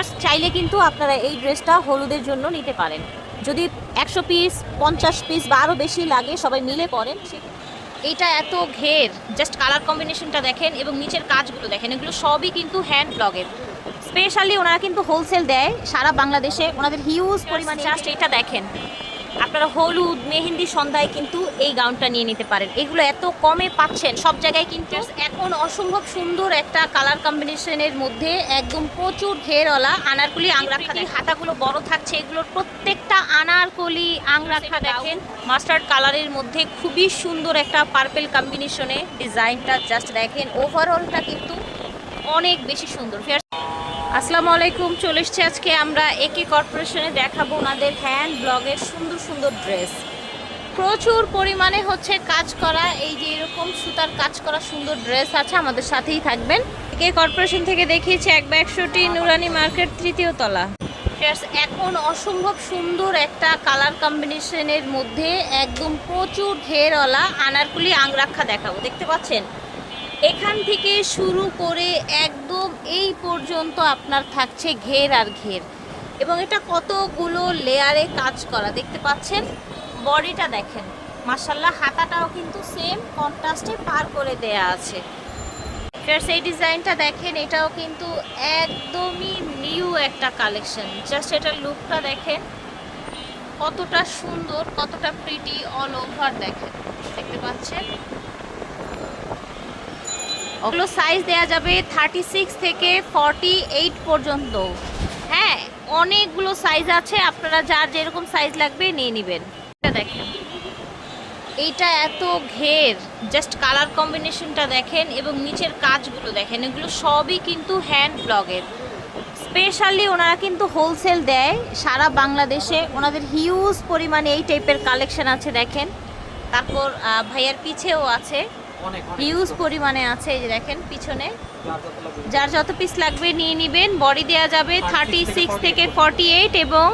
Just চাইলে কিন্তু আপনারা এই ড্রেসটা হলুদের জন্য নিতে পারেন। যদি একশো পিস, পঞ্চাশ পিস বা আরও বেশি লাগে, সবাই মিলে পরেন। এটা এত ঘের জাস্ট কালার কম্বিনেশনটা দেখেন এবং নিচের কাজগুলো দেখেন। এগুলো সবই কিন্তু হ্যান্ড ব্লগের স্পেশালি ওনারা কিন্তু হোলসেল দেয়, সারা বাংলাদেশে। ওনাদের হিউজ পরিমাণে জাস্ট এটা দেখেন। আপনারা হলুদ মেহেন্দি সন্ধ্যায় কিন্তু এই গাউনটা নিয়ে নিতে পারেন। এগুলো এত কমে পাচ্ছেন সব জায়গায় কিন্তু এখন অসম্ভব সুন্দর একটা কালার কম্বিনেশনের মধ্যে একদম প্রচুর ঘেরওয়ালা আনারকলি আংরাখা হাতাগুলো বড় থাকছে এগুলোর প্রত্যেকটা আনারকলি আংরাখা দেখেন। মাস্টার্ড কালারের মধ্যে খুবই সুন্দর একটা পার্পেল কম্বিনেশনে ডিজাইনটা জাস্ট দেখেন। ওভারঅলটা কিন্তু অনেক বেশি সুন্দর। আসসালামু আলাইকুম, চলে এসছি আজকে আমরা একে কর্পোরেশনে দেখাবো ওনাদের হ্যান্ড ব্লগের সুন্দর সুন্দর ড্রেস। প্রচুর পরিমাণে হচ্ছে কাজ করা, এই যে এরকম সুতার কাজ করা সুন্দর ড্রেস আছে, আমাদের সাথেই থাকবেন। একে কর্পোরেশন থেকে দেখিয়েছি এক বা একশোটি নুরানি মার্কেট তৃতীয় তলা। এখন অসম্ভব সুন্দর একটা কালার কম্বিনেশনের মধ্যে একদম প্রচুর ঘেরওয়ালা আনারকুলি আংরাক্ষা দেখাবো, দেখতে পাচ্ছেন? এখান থেকে শুরু করে একদম এই পর্যন্ত আপনার থাকছে ঘের আর ঘের। এবং এটা কতগুলো লেয়ারে কাজ করা, দেখতে পাচ্ছেন? বডিটা দেখেন মার্শাল্লাহ হাতাটাও কিন্তু সেম কন্ট্রাস্টে পার করে দেয়া আছে। ফ্রেন্ডস এই ডিজাইনটা দেখেন, এটাও কিন্তু একদমই নিউ একটা কালেকশন জাস্ট এটার লুকটা দেখেন, কতটা সুন্দর, কতটা প্রিটি অল ওভার দেখেন। দেখতে পাচ্ছেন? ওগুলো সাইজ দেয়া যাবে থার্টি সিক্স থেকে ফর্টি এইট পর্যন্ত। হ্যাঁ অনেকগুলো সাইজ আছে, আপনারা যার যেরকম সাইজ লাগবে নিয়ে নেবেন। এটা দেখেন। এইটা এত ঘের জাস্ট কালার কম্বিনেশনটা দেখেন এবং নিচের কাজগুলো দেখেন। এগুলো সবই কিন্তু হ্যান্ড ব্লগের স্পেশালি ওনারা কিন্তু হোলসেল দেয় সারা বাংলাদেশে। ওনাদের হিউজ পরিমাণে এই টাইপের কালেকশন আছে, দেখেন। তারপর ভাইয়ার পিছেও আছে। হিউজ পরিমাণে আছে এই যে দেখেন পিছনে। যার যত পিস লাগবে নিয়ে নেবেন। বডি দেওয়া যাবে থার্টি সিক্স থেকে ফর্টি এইট এবং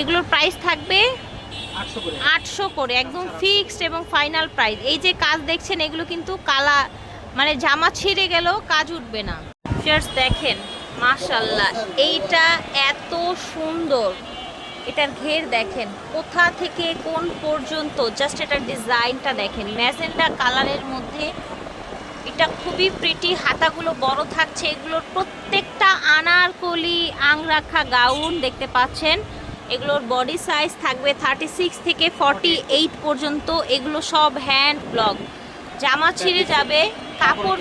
এগুলোর প্রাইস থাকবে আটশো করে। একদম ফিক্সড এবং ফাইনাল প্রাইস এই যে কাজ দেখছেন এগুলো কিন্তু কালা মানে জামা ছিঁড়ে গেলেও কাজ উঠবে না। দেখেন মাশাল্লাহ এইটা এত সুন্দর। এটার ঘের দেখেন কোথা থেকে কোন পর্যন্ত জাস্ট এটার ডিজাইনটা দেখেন। ম্যাজেন্ডা কালারের মধ্যে এটা খুবই প্রিটি হাতাগুলো বড় থাকছে এগুলোর প্রত্যেকটা আনারকলি আংরাখা গাউন দেখতে পাচ্ছেন। এগুলোর বডি সাইজ থাকবে থার্টি সিক্স থেকে ফর্টি এইট পর্যন্ত এগুলো সব হ্যান্ড ব্লক জামা ছিঁড়ে যাবে কাপড়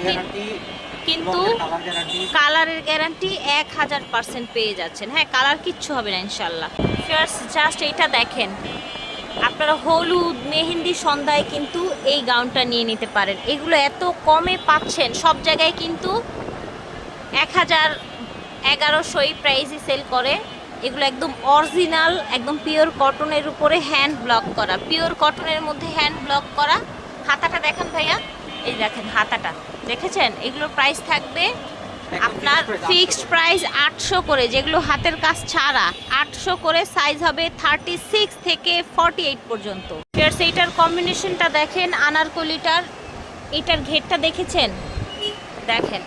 কিন্তু কালারের গ্যারান্টি এক হাজার পার্সেন্ট পেয়ে যাচ্ছেন। হ্যাঁ কালার কিচ্ছু হবে না ইনশাল্লাহ ফার্স্ট জাস্ট এইটা দেখেন। আপনারা হলুদ মেহেন্দি সন্ধ্যায় কিন্তু এই গাউনটা নিয়ে নিতে পারেন। এগুলো এত কমে পাচ্ছেন সব জায়গায় কিন্তু এক হাজার এগারোশো এই প্রাইসে সেল করে। এগুলো একদম অরিজিনাল একদম পিওর কটনের উপরে হ্যান্ড ব্লক করা। পিওর কটনের মধ্যে হ্যান্ড ব্লক করা। হাতাটা দেখেন ভাইয়া। এই দেখেন হাতাটা। দেখেছেন? এগুলোর প্রাইস থাকবে আপনার ফিক্সড প্রাইস আটশো করে যেগুলো হাতের কাজ ছাড়া। আটশো করে সাইজ হবে থার্টি সিক্স থেকে ফর্টি এইট পর্যন্ত এইটার কম্বিনেশনটা দেখেন আনারকলিটার এটার ঘেরটা দেখেছেন? দেখেন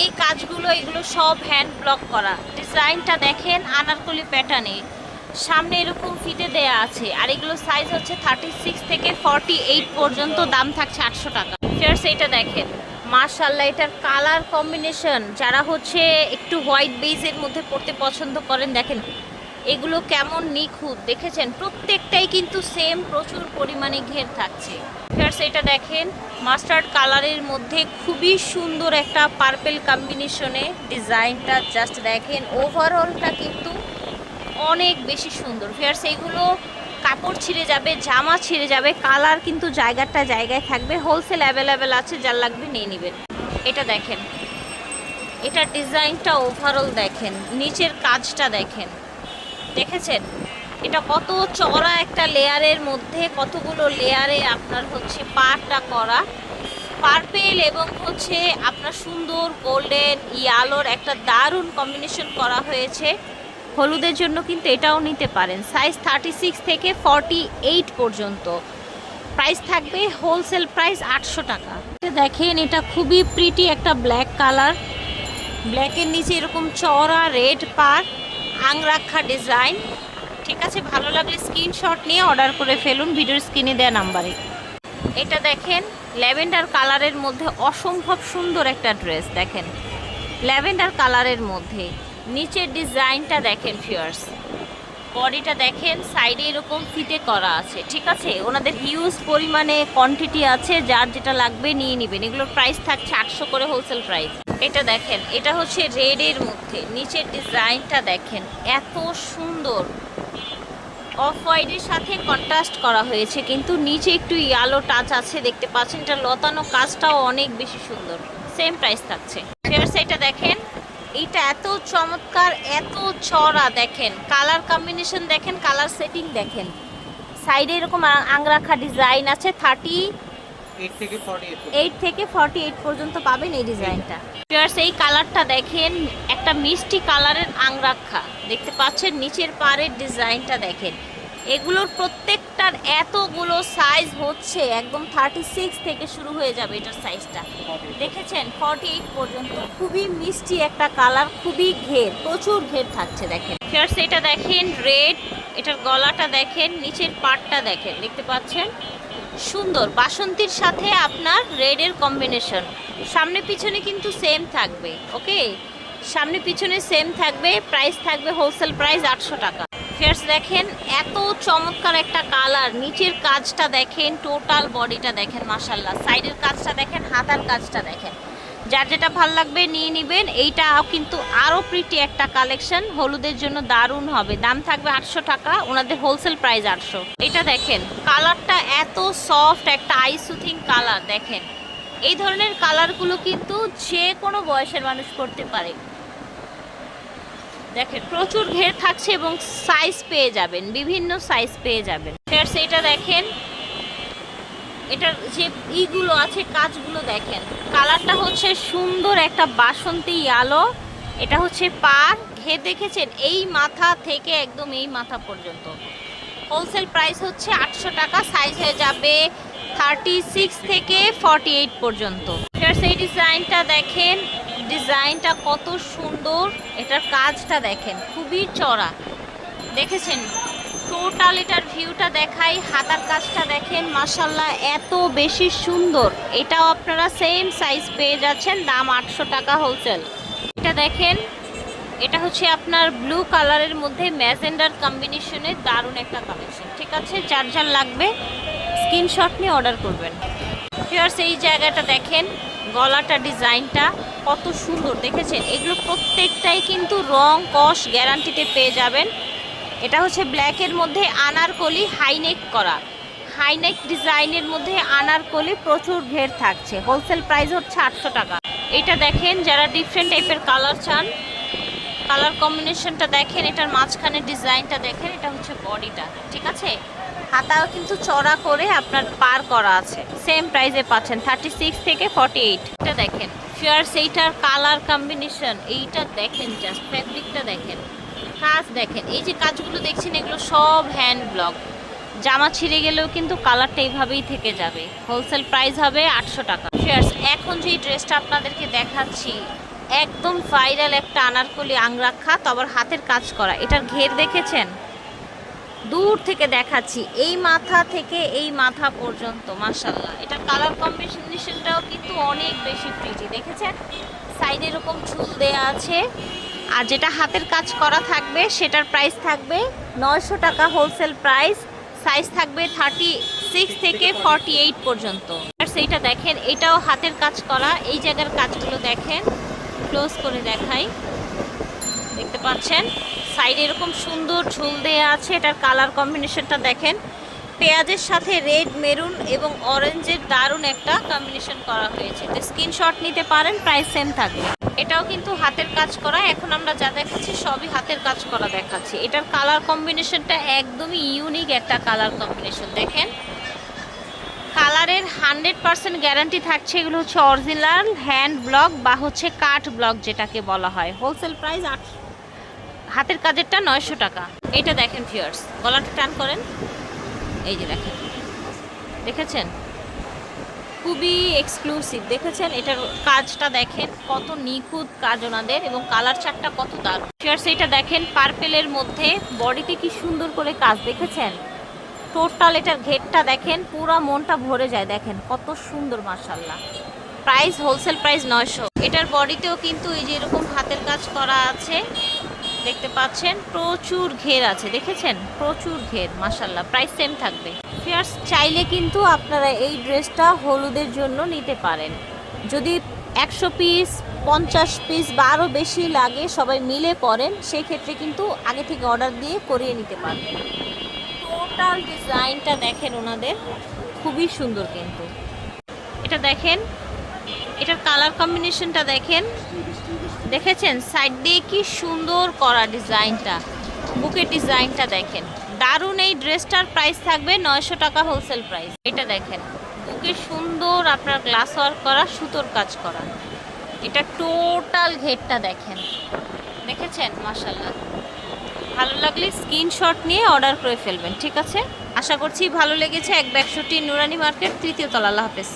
এই কাজগুলো এগুলো সব হ্যান্ড ব্লক করা। ডিজাইনটা দেখেন আনারকলি প্যাটার্নে সামনে এরকম ফিতে দেয়া আছে আর এগুলো সাইজ হচ্ছে থার্টি সিক্স থেকে ফর্টি এইট পর্যন্ত দাম থাকছে আটশো টাকা। ফেয়ার্স এইটা দেখেন। মার্শাল্লাহ এটার কালার কম্বিনেশন, যারা হচ্ছে একটু হোয়াইট বেজের মধ্যে পড়তে পছন্দ করেন, দেখেন। এগুলো কেমন নিখুঁত, দেখেছেন? প্রত্যেকটাই কিন্তু সেম প্রচুর পরিমাণে ঘের থাকছে। ফেয়ার্স এটা দেখেন মাস্টার্ড কালারের মধ্যে খুবই সুন্দর একটা পার্পেল কম্বিনেশনে ডিজাইনটা জাস্ট দেখেন। ওভারঅলটা কিন্তু অনেক বেশি সুন্দর। ফেয়ার্স এগুলো কাপড় ছিঁড়ে যাবে, জামা ছিঁড়ে যাবে, কালার কিন্তু জায়গাটা জায়গায় থাকবে হোলসেল অ্যাভেলেবেল আছে, যার লাগবে নিয়ে নেবেন। এটা দেখেন। এটা ডিজাইনটা ওভারঅল দেখেন, নিচের কাজটা দেখেন। দেখেছেন? এটা কত চড়া একটা লেয়ারের মধ্যে, কতগুলো লেয়ারে আপনার হচ্ছে পাড়টা করা। পার্পেল এবং হচ্ছে আপনার সুন্দর গোল্ডেন ইয়ালোর একটা দারুণ কম্বিনেশন করা হয়েছে। হলুদের জন্য কিন্তু এটাও নিতে পারেন। সাইজ থার্টি সিক্স থেকে ফর্টি এইট পর্যন্ত। প্রাইস থাকবে হোলসেল প্রাইস আটশো টাকা। দেখেন, এটা খুবই প্রিটি একটা ব্ল্যাক কালার ব্ল্যাকের নিচে এরকম চওড়া রেড পার আংরাক্ষা ডিজাইন ঠিক আছে, ভালো লাগলে স্ক্রিনশট নিয়ে অর্ডার করে ফেলুন ভিডিওর স্ক্রিনে দেওয়া নাম্বারে। এটা দেখেন, ল্যাভেন্ডার কালারের মধ্যে অসম্ভব সুন্দর একটা ড্রেস দেখেন। ল্যাভেন্ডার কালারের মধ্যে। নিচের ডিজাইনটা দেখেন ফিয়ার্স বডিটা দেখেন সাইডে এরকম ফিতে করা আছে, ঠিক আছে? ওনাদের হিউজ পরিমাণে কোয়ান্টিটি আছে, যার যেটা লাগবে নিয়ে নেবেন। এগুলোর প্রাইস থাকছে আটশো করে হোলসেল প্রাইস এটা দেখেন, এটা হচ্ছে রেডের মধ্যে। নিচের ডিজাইনটা দেখেন, এত সুন্দর। অফ হোয়াইটের সাথে কন্ট্রাস্ট করা হয়েছে, কিন্তু নিচে একটু ইয়ালো টাচ আছে, দেখতে পাচ্ছেন। এটা লতানো কাজটাও অনেক বেশি সুন্দর। সেম প্রাইস থাকছে। ফেয়ার সাইডটা দেখেন এইটা এত চমৎকার এত চড়া দেখেন। কালার কম্বিনেশন দেখেন কালার সেটিং দেখেন। সাইডে এরকম আংরাখা ডিজাইন আছে থার্টি এইট থেকে ফর্টি এইট পর্যন্ত পাবেন এই ডিজাইনটা ফিয়ার্স এই কালারটা দেখেন একটা মিষ্টি কালারের আংরাক্ষা দেখতে পাচ্ছেন নিচের পাড়ের ডিজাইনটা দেখেন। এগুলোর প্রত্যেকটার এতগুলো সাইজ হচ্ছে, একদম থার্টি সিক্স থেকে শুরু হয়ে যাবে এটার সাইজটা দেখেছেন? ফর্টি এইট পর্যন্ত। খুবই মিষ্টি একটা কালার খুবই ঘের, প্রচুর ঘের থাকছে, দেখেন। ফিয়ার্স এটা দেখেন রেড এটার গলাটা দেখেন, নিচের পাটটা দেখেন, দেখতে পাচ্ছেন? সুন্দর। বাসন্তীর সাথে আপনার রেডের কম্বিনেশন সামনে পিছনে কিন্তু সেম থাকবে ওকে সামনে পিছনে সেম থাকবে প্রাইস থাকবে হোলসেল প্রাইস আটশো টাকা। ফেয়ার্স, দেখেন এত চমৎকার একটা কালার। নিচের কাজটা দেখেন টোটাল বডিটা দেখেন মাসাল্লাহ সাইডের কাজটা দেখেন, হাতার কাজটা দেখেন। যার যেটা ভালো লাগবে নিয়ে নেবেন। এইটা কিন্তু আরও প্রিটি একটা কালেকশন হলুদের জন্য দারুণ হবে। দাম থাকবে আটশো টাকা, ওনাদের হোলসেল প্রাইস আটশো। এটা দেখেন, কালারটা এত সফট একটা আই সুথিং কালার দেখেন। এই ধরনের কালারগুলো কিন্তু যে কোনো বয়সের মানুষ করতে পারে। দেখেন প্রচুর ঘের থাকছে এবং সাইজ পেয়ে যাবেন বিভিন্ন সাইজ পেয়ে যাবেন। ফেয়ার্স এটা দেখেন এটার যে ইগুলো আছে কাজগুলো দেখেন। কালারটা হচ্ছে সুন্দর একটা বাসন্তী আলো এটা হচ্ছে পার। ঘে দেখেছেন? এই মাথা থেকে একদম এই মাথা পর্যন্ত। হোলসেল প্রাইস হচ্ছে আটশো টাকা সাইজ হয়ে যাবে থার্টি সিক্স থেকে ফর্টি এইট পর্যন্ত। Friends, এই ডিজাইনটা দেখেন ডিজাইনটা কত সুন্দর, এটার কাজটা দেখেন, খুবই চড়া দেখেছেন? টোটাল এটার ভিউটা দেখাই, হাতার কাজটা দেখেন মাসাল্লাহ এত বেশি সুন্দর। এটাও আপনারা সেম সাইজ পেয়ে যাচ্ছেন, দাম আটশো টাকা হোলসেল এটা দেখেন, এটা হচ্ছে আপনার ব্লু কালারের মধ্যে ম্যাজেন্ডার কম্বিনেশনের দারুণ একটা কালেকশন ঠিক আছে? যার যার লাগবে স্ক্রিনশট নিয়ে অর্ডার করবেন। ফিয়ার্স এই জায়গাটা দেখেন গলাটা, ডিজাইনটা কত সুন্দর, দেখেছেন? এগুলো প্রত্যেকটাই কিন্তু রং, কস গ্যারান্টিতে পেয়ে যাবেন। এটা হচ্ছে ব্ল্যাকের মধ্যে আনারকলি হাইনেক করা। হাইনেক ডিজাইনের মধ্যে আনারকলি প্রচুর ঘের থাকছে। হোলসেল প্রাইস হচ্ছে আটশো টাকা। এটা দেখেন, যারা ডিফারেন্ট টাইপের কালার চান কালার কম্বিনেশনটা দেখেন, এটার মাঝখানে ডিজাইনটা দেখেন, এটা হচ্ছে বডিটা। ঠিক আছে? হাতাও কিন্তু চড়া করে আপনার পার করা আছে। সেম প্রাইসে পাচ্ছেন থার্টি সিক্স থেকে ফর্টি এইট এটা দেখেন ফিয়ার্স এইটার কালার কম্বিনেশন এইটা দেখেন জাস্ট ফ্যাব্রিকটা দেখেন। কাজ দেখেন, এই যে কাজগুলো দেখছেন, এগুলো সব হ্যান্ড ব্লক জামা ছিঁড়ে গেলেও কিন্তু কালারটা এইভাবেই থেকে যাবে। হোলসেল প্রাইস হবে আটশো টাকা। ফিয়ার্স এখন যে ড্রেসটা আপনাদেরকে দেখাচ্ছি, একদম ভাইরাল একটা আনারকলি আংরাক্ষা, তো আবার হাতের কাজ করা। এটার ঘের দেখেছেন? দূর থেকে দেখাচ্ছি, এই মাথা থেকে এই মাথা পর্যন্ত মাসাল্লাহ এটার কালার কম্বিনেশনটাও কিন্তু অনেক বেশি প্রিটি দেখেছেন? সাইডে এরকম ঝুল দেয়া আছে, আর যেটা হাতের কাজ করা থাকবে, সেটার প্রাইস থাকবে নয়শো টাকা হোলসেল প্রাইস সাইজ থাকবে থার্টি সিক্স থেকে ফর্টি এইট পর্যন্ত। আর সেইটা দেখেন, এটাও হাতের কাজ করা, এই জায়গার কাজগুলো দেখেন ক্লোজ করে দেখাই। দেখতে পাচ্ছেন? সাইডে এরকম সুন্দর ঝুল দেয়া আছে, এটার কালার কম্বিনেশনটা দেখেন। পেঁয়াজের সাথে রেড মেরুন এবং অরেঞ্জের দারুণ একটা কম্বিনেশন করা হয়েছে। তো স্ক্রিনশট নিতে পারেন প্রাইস সেম থাকবে। এটাও কিন্তু হাতের কাজ করা, এখন আমরা যা দেখাচ্ছি সবই হাতের কাজ করা দেখাচ্ছি। এটার কালার কম্বিনেশনটা একদমই ইউনিক একটা কালার কম্বিনেশন দেখেন। কালারের হান্ড্রেড পার্সেন্ট গ্যারান্টি থাকছে, এগুলো হচ্ছে অরিজিনাল হ্যান্ড ব্লক বা হচ্ছে কাঠ ব্লক যেটাকে বলা হয়। হোলসেল প্রাইস আট হাতের কাজেরটা নয়শো টাকা। এইটা দেখেন ফিয়ার্স গলাটা টান করেন। এই যে দেখেন। দেখেছেন? খুবই এক্সক্লুসিভ দেখেছেন? এটার কাজটা দেখেন, কত নিখুঁত কাজ ওনাদের এবং কালার চারটা কত দারুণ। ফিয়ার্স এটা দেখেন পার্পেলের মধ্যে বডিতে কি সুন্দর করে কাজ, দেখেছেন? টোটাল এটার ঘেরটা দেখেন, পুরো মনটা ভরে যায়, দেখেন, কত সুন্দর মার্শাল্লাহ প্রাইস হোলসেল প্রাইস নয়শো। এটার বডিতেও কিন্তু এই যে এরকম হাতের কাজ করা আছে দেখতে পাচ্ছেন প্রচুর ঘের আছে দেখেছেন? প্রচুর ঘের মাসাল্লাহ প্রাইস সেম থাকবে। ফিয়ার্স চাইলে কিন্তু আপনারা এই ড্রেসটা হলুদের জন্য নিতে পারেন। যদি একশো পিস পঞ্চাশ পিস বা আরও বেশি লাগে সবাই মিলে পরেন সেই ক্ষেত্রে কিন্তু আগে থেকে অর্ডার দিয়ে করিয়ে নিতে পারবেন। টোটাল ডিজাইনটা দেখেন ওনাদের খুবই সুন্দর কিন্তু। এটা দেখেন এটার কালার কম্বিনেশনটা দেখেন। দেখেছেন? সাইড দিয়ে কি সুন্দর করা ডিজাইনটা। বুকের ডিজাইনটা দেখেন। দারুণ এই ড্রেসটার প্রাইস থাকবে নয়শো টাকা হোলসেল প্রাইস এটা দেখেন। বুকে সুন্দর আপনার গ্লাস ওয়ার্ক করা, সুতোর কাজ করা। এটা টোটাল ঘেরটা দেখেন। দেখেছেন? মাসাল্লাহ ভালো লাগলে স্ক্রিনশট নিয়ে অর্ডার করে ফেলবেন, ঠিক আছে? আশা করছি ভালো লেগেছে। এক ব্যাগশোটি নুরানি মার্কেট, তৃতীয় তলা। আল্লাহ হাফেজ।